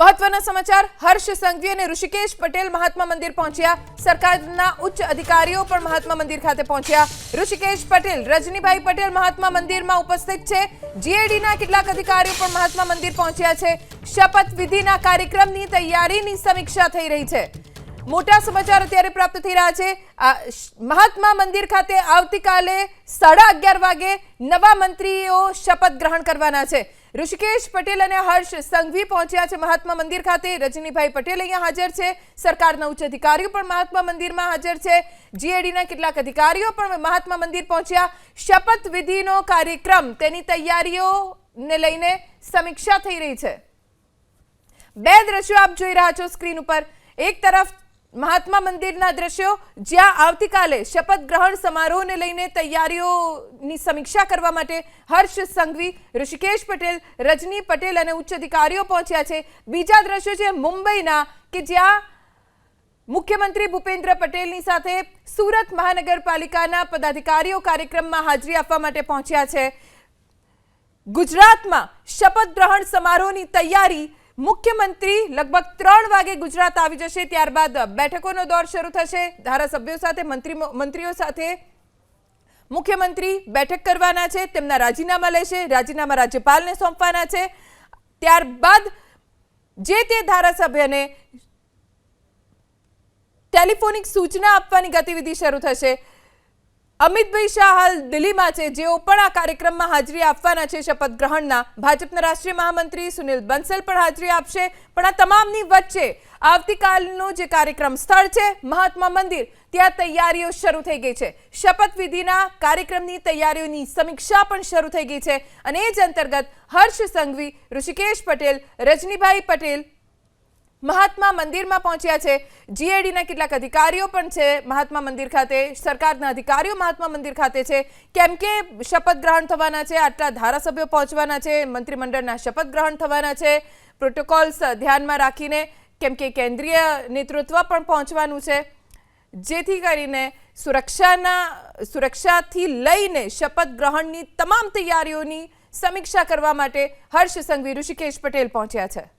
મહત્વના સમાચાર, હર્ષ સંઘવી અને ઋષિકેશ પટેલ મહાત્મા મંદિર પહોંચ્યા. સરકારના ઉચ્ચ અધિકારીઓ પણ મહાત્મા મંદિર ખાતે પહોંચ્યા. ઋષિકેશ પટેલ, રજનીભાઈ પટેલ મહાત્મા મંદિરમાં ઉપસ્થિત છે. જીએડીના કેટલાક અધિકારીઓ પણ મહાત્મા મંદિર પહોંચ્યા છે. શપથ વિધિના કાર્યક્રમની તૈયારીની સમીક્ષા થઈ રહી છે. મોટા સમાચાર અત્યારે પ્રાપ્ત થઈ રહ્યા છે. મહાત્મા મંદિર ખાતે આવતીકાલે સાડા અગિયાર વાગે નવા મંત્રીઓ શપથ ગ્રહણ કરવાના છે. ઋષિકેશ, પટેલ અને હર્ષ સંઘવી પહોંચ્યા છે મહાત્મા મંદિર ખાતે. રજનીભાઈ પટેલ અહીંયા હાજર છે. સરકારના ઉચ્ચ અધિકારીઓ પણ મહાત્મા મંદિરમાં હાજર છે. જીએડીના કેટલાક અધિકારીઓ પણ મહાત્મા મંદિર પહોંચ્યા. શપથ વિધિનો કાર્યક્રમ તેની તૈયારીઓને લઈને સમીક્ષા થઈ રહી છે. બે દ્રશ્યો આપ જોઈ રહ્યા છો સ્ક્રીન ઉપર. એક તરફ મહાત્મા મંદિરના દ્રશ્યો, જ્યાં આવતીકાલે શપથ ગ્રહણ સમારોહને લઈને તૈયારીઓની સમીક્ષા કરવા માટે હર્ષ સંઘવી, ઋષિકેશ પટેલ, રજની પટેલ અને ઉચ્ચ અધિકારીઓ પહોંચ્યા છે. બીજા દ્રશ્યો છે મુંબઈના, કે જ્યાં મુખ્યમંત્રી ભૂપેન્દ્ર પટેલની સાથે સુરત મહાનગરપાલિકાના પદાધિકારીઓ કાર્યક્રમમાં હાજરી આપવા માટે પહોંચ્યા છે. ગુજરાતમાં શપથ ગ્રહણ સમારોહની તૈયારી મુખ્યમંત્રી લગભગ ત્રણ વાગે ગુજરાત આવી જશે, ત્યારબાદ બેઠકોનો દોર શરૂ થશે. ધારાસભ્યો સાથે મંત્રી મંત્રીઓ સાથે મુખ્યમંત્રી બેઠક કરવાના છે, તેમના રાજીનામા લેશે, રાજીનામા રાજ્યપાલને સોંપવાના છે. ત્યારબાદ જે તે ધારાસભ્યને ટેલિફોનિક સૂચના આપવાની ગતિવિધિ શરૂ થશે. અમિતભાઈ શાહ હાલ દિલ્હીમાં છે. જેઓ પણ આ કાર્યક્રમમાં હાજરી આપવાના છે, શપથ ગ્રહણના. ભાજપના રાષ્ટ્રીય મહામંત્રી સુનિલ બંસલ પણ હાજરી આપશે. પણ આ તમામની વચ્ચે આવતીકાલનું જે કાર્યક્રમ સ્થળ છે, મહાત્મા મંદિર, ત્યાં તૈયારીઓ શરૂ થઈ ગઈ છે. શપથવિધિના કાર્યક્રમની તૈયારીઓની સમીક્ષા પણ શરૂ થઈ ગઈ છે. અને એ જ અંતર્ગત હર્ષ સંઘવી, ઋષિકેશ પટેલ, રજનીભાઈ પટેલ મહાત્મા મંદિરમાં પહોંચ્યા છે. જીએડીના કેટલાક અધિકારીઓ પણ છે. મહાત્મા મંદિર ખાતે, સરકારના અધિકારીઓ મહાત્મા મંદિર ખાતે છે. કેમ કે શપથ ગ્રહણ થવાના છે, આટલા ધારાસભ્યો પહોંચવાના છે, મંત્રીમંડળના શપથ ગ્રહણ થવાના છે. પ્રોટોકોલ્સ ધ્યાનમાં રાખીને, કેમ કે કેન્દ્રીય નેતૃત્વ પણ પહોંચવાનું છે. જેથી કરીને સુરક્ષાના, સુરક્ષાથી લઈને શપથ ગ્રહણની તમામ તૈયારીઓની સમીક્ષા કરવા માટે હર્ષ સંઘવી ઋષિકેશ પટેલ પહોંચ્યા છે.